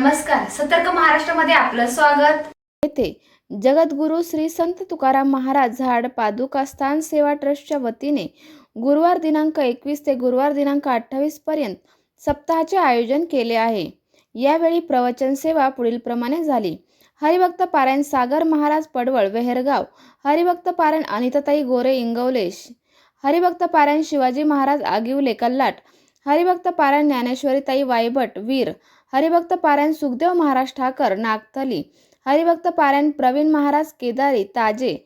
नमस्कार सतर्क महाराष्ट्रामध्ये आपलं स्वागत. येथे जगद्गुरू श्री संत तुकाराम महाराज झाड पादुका स्थान सेवा ट्रस्टच्या वतीने गुरुवार दिनांक एकवीस ते गुरुवार दिनांक अठ्ठावीस पर्यंत सप्ताहाचे आयोजन केले आहे. यावेळी प्रवचन सेवा पुढीलप्रमाणे झाली. हरिभक्त पारायण सागर महाराज पडवळ वेहरगाव. हरिभक्त पारायण अनिताताई गोरे इंगवलेश. हरिभक्त पारायण शिवाजी महाराज आगिवले कल्लाट. हरिभक्त पारायण ज्ञानेश्वरीताई वायभट वीर. हरिभक्त पारायण सुखदेव महाराज ठाकर नागथली हरिभक्त पारायण प्रवीण महाराज केदारी ताजे.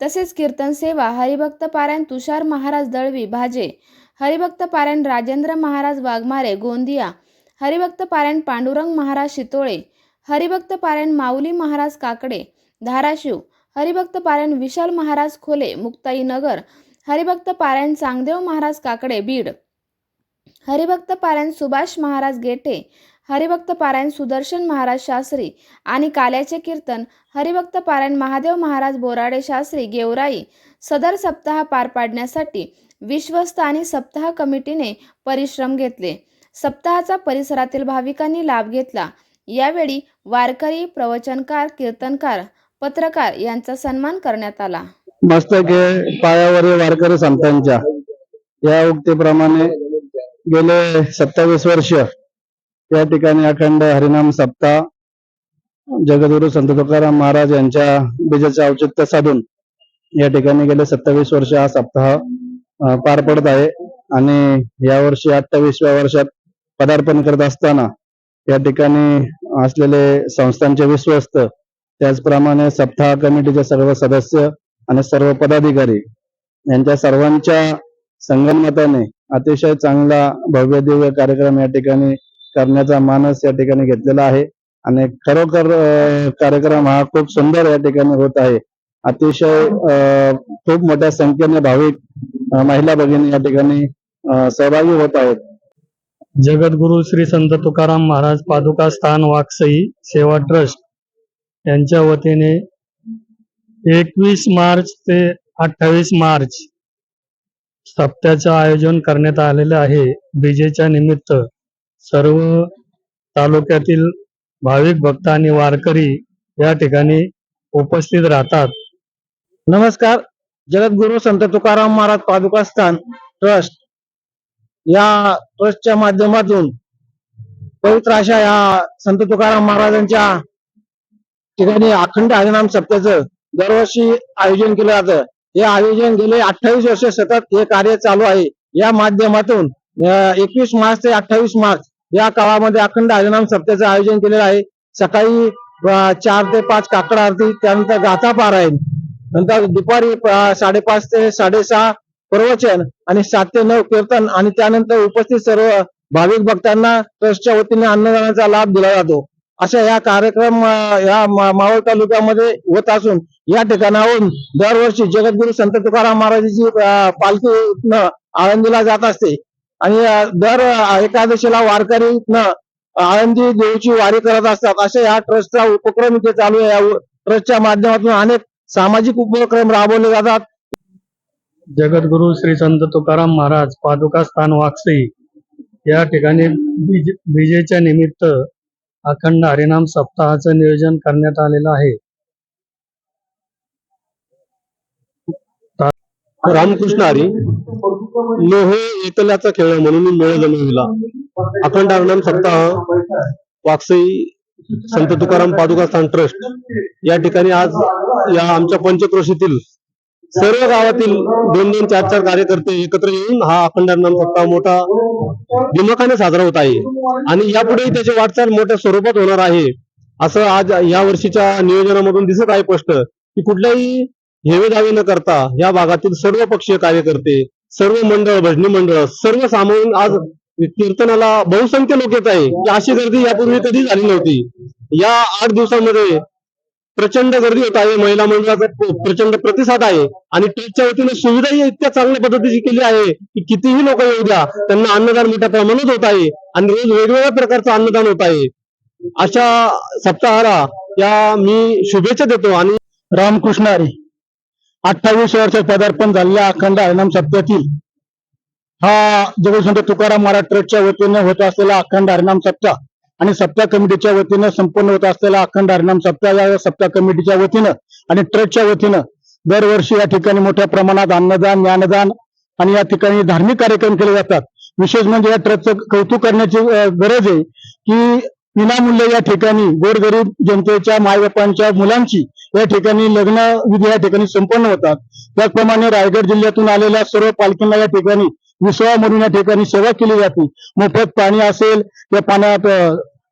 तसेच कीर्तन सेवा हरिभक्त पारायण तुषार महाराज दळवी भाजे. हरिभक्त पारायण राजेंद्र महाराज वाघमारे गोंदिया. हरिभक्त पारायण पांडुरंग महाराज शितोळे. हरिभक्त पारायण माऊली महाराज काकडे धाराशिव. हरिभक्त पारायण विशाल महाराज खोले मुक्ताईनगर हरिभक्त पारायण चांगदेव महाराज काकडे बीड. हरिभक्त पारायण सुभाष महाराज गेटे. हरिभक्त पारायण सुदर्शन महाराज शास्त्री आणि काल्याचे कीर्तन हरिभक्त पारायण महादेव महाराज बोराडे शास्त्री गेवराई सदर सप्ताह पार पाडण्यासाठी विश्वस्त आणि सप्ताह कमिटीने परिश्रम घेतले. सप्ताहाचा परिसरातील भाविकांनी लाभ घेतला. यावेळी वारकरी प्रवचनकार कीर्तनकार पत्रकार यांचा सन्मान करण्यात आला. मस्तके पायावर वारकरी संतांच्या. या उक्तीप्रमाणे गेले सत्तावीस वर्ष. या ठिकाणी अखंड हरिनाम सप्ताह जगद्गुरु संत तुकाराम महाराज यांच्या बीजाचे औचित्य साधून या ठिकाणी गेले सत्तावीस वर्ष हा सप्ताह पार पडत आहे. आणि यावर्षी अठ्ठावीसव्या वर्षात पदार्पण करत असताना या ठिकाणी असलेले संस्थांचे विश्वस्त त्याचप्रमाणे सप्ताह कमिटीचे सर्व सदस्य आणि सर्व पदाधिकारी यांच्या सर्वांच्या संगनमताने अतिशय चांगला भव्य दिव्य कार्यक्रम या ठिकाणी करण्याचा मानस या ठिकाणी घेतलेला आहे. आणि खरोखर कार्यक्रम हा खूप सुंदर या ठिकाणी होत आहे. अतिशय अं, खूप मोठ्या संख्येने भाविक महिला भगिनी या ठिकाणी सहभागी होत आहेत. जगद्गुरु श्री संत तुकाराम महाराज पादुका स्थान वाकसई सेवा ट्रस्ट यांच्या वतीने एकवीस मार्च ते अठ्ठावीस मार्च सप्त्याचं आयोजन करण्यात आलेलं आहे. बीजेच्या निमित्त सर्व तालुक्यातील भाविक भक्त आणि वारकरी या ठिकाणी उपस्थित राहतात. नमस्कार. जगद्गुरु संत तुकाराम महाराज पादुकास्थान ट्रस्ट या ट्रस्टच्या माध्यमातून पवित्र अशा या संत तुकाराम महाराजांच्या ठिकाणी अखंड हरिनाम सप्त्याचं दरवर्षी आयोजन केलं जातं. हे आयोजन गेले अठ्ठावीस वर्ष सतत हे कार्य चालू आहे. या माध्यमातून एकवीस मार्च ते अठ्ठावीस मार्च या काळामध्ये अखंड हरिनाम सप्त्याचं आयोजन केलेलं आहे. सकाळी चार ते पाच काकड आरती त्यानंतर गाथा पारायण नंतर दुपारी साडेपाच ते साडेसहा प्रवचन आणि सात ते नऊ कीर्तन आणि त्यानंतर उपस्थित सर्व भाविक भक्तांना ट्रस्टच्या वतीने अन्नदानाचा लाभ दिला जातो. अशा या कार्यक्रम या मावळ तालुक्यामध्ये होत असून या ठिकाणाहून दरवर्षी जगद्गुरु संत तुकाराम महाराजांची पालखी आळंदीला जात असते. आणि दर एकादशीला वारकरी आळंदी देवीची वारी करत असतात. अशा या ट्रस्टचा उपक्रम इथे चालू आहे. या ट्रस्टच्या माध्यमातून अनेक सामाजिक उपक्रम राबवले जातात. जगद्गुरु श्री संत तुकाराम महाराज पादुका स्थान वाकसई या ठिकाणी बीज बीजेच्या निमित्त अखंड हरिनाम सप्ताहाचं नियोजन करण्यात आलेलं आहे. रामकृष्ण हरी. लोहे एकल्याचा खेळ म्हणून मेळ जमविला अखंड हरिनाम सप्ताह वाकसई संत तुकाराम पादुका स्थान ट्रस्ट. या ठिकाणी आज या आमच्या पंचक्रोशीतील सर्व गावातील दोन दोन चार चार कार्यकर्ते एकत्र येऊन हा अखंड हरिनाम सप्ताह मोठा दिमाखाने साजरा होत आहे. आणि यापुढेही त्याची वाटचाल मोठ्या स्वरूपात होणार आहे. असं आज या वर्षीच्या नियोजनामधून दिसत आहे स्पष्ट की कुठल्याही हेवे दावे न करता या भागातील सर्व पक्षीय कार्यकर्ते सर्व मंडळ भजनी मंडळ सर्व सामावून आज कीर्तनाला बहुसंख्य लोक येत आहे. की अशी गर्दी यापूर्वी कधी झाली नव्हती. या आठ दिवसामध्ये प्रचंड गर्दी होत आहे. महिला मंडळाचा प्रचंड प्रतिसाद आहे. आणि ट्रस्टच्या वतीने सुविधाही इतक्या चांगल्या पद्धतीची केली आहे की कितीही लोक येऊ द्या त्यांना अन्नदान मोठ्या प्रमाणात होत आहे आणि रोज वेगवेगळ्या प्रकारचं अन्नदान होत आहे. अशा सप्ताहाला या मी शुभेच्छा देतो आणि रामकृष्ण हरी. अठ्ठावीस वर्ष पदार्पण झालेल्या अखंड हरिनाम सप्त्यातील हा जगदसंत तुकाराम महाराज ट्रस्टच्या वतीने होत असलेला अखंड हरिनाम सप्ताह आणि सप्ताह कमिटीच्या वतीनं संपन्न होत असलेला अखंड हरिनाम सप्ताह या सप्ताह कमिटीच्या वतीनं आणि ट्रस्टच्या वतीनं दरवर्षी या ठिकाणी मोठ्या प्रमाणात अन्नदान ज्ञानदान आणि या ठिकाणी धार्मिक कार्यक्रम केले जातात. विशेष म्हणजे या ट्रस्टचं कौतुक करण्याची गरज आहे की विनामूल्य या ठिकाणी गोरगरीब जनतेच्या मायबापांच्या मुलांची या ठिकाणी लग्न विधी या ठिकाणी संपन्न होतात. त्याचप्रमाणे रायगड जिल्ह्यातून आलेल्या सर्व पालखींना या ठिकाणी विसवा म्हणून या ठिकाणी सेवा केली जाते. मोफत पाणी असेल त्या पाण्यात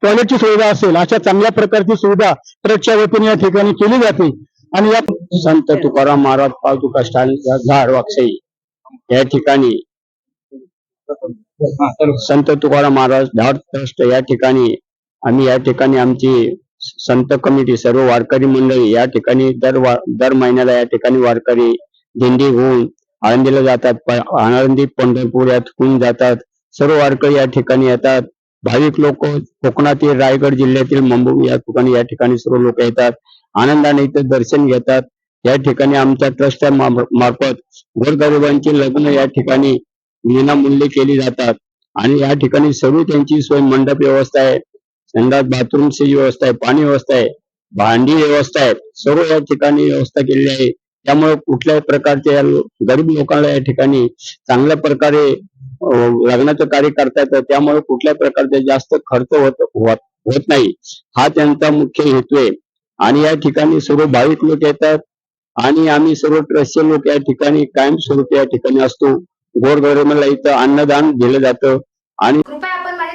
टॉयलेटची सुविधा असेल अशा चांगल्या प्रकारची सुविधा ट्रकच्या वतीने या ठिकाणी केली जाते. आणि या संत तुकाराम महाराज पादुका स्टॅन झाड वाकसाई या ठिकाणी संत तुकाराम महाराज धाड ट्रस्ट या ठिकाणी आम्ही या ठिकाणी आमची संत कमिटी सर्व वारकरी मंडळी या ठिकाणी दर वा- दर महिन्याला या ठिकाणी वारकरी दिंडी होऊन आळंदीला जातात प- आळंदी पंढरपूर या होऊन जातात. सर्व वारकरी या ठिकाणी येतात. भाविक लोक कोकणातील रायगड जिल्ह्यातील मुंबई या ठिकाणी या ठिकाणी सर्व लोक येतात. आनंदाने इथे दर्शन घेतात. या ठिकाणी आमच्या ट्रस्टच्या मार्फत गोरगरिबांची लग्न या ठिकाणी विनामूल्य केली जातात. आणि या ठिकाणी सर्व त्यांची सोय मंडप व्यवस्था आहे. संडास बाथरूमची व्यवस्था आहे पाणी व्यवस्था आहे भांडी व्यवस्था आहे सर्व या ठिकाणी व्यवस्था केलेली आहे. त्यामुळे कुठल्याही प्रकारच्या गरीब लोकांना या ठिकाणी चांगल्या प्रकारे लग्नाचं कार्य करता येतं. त्यामुळे कुठल्या प्रकारचा जास्त खर्च होत होत नाही. हा त्यांचा मुख्य हेतू आहे. आणि या ठिकाणी सर्व भाविक लोक येतात. आणि आम्ही सर्व ट्रस्टचे लोक या ठिकाणी कायमस्वरूपी या ठिकाणी असतो. गोरगरिबांना इथं अन्नदान दिलं जातं. आणि कृपया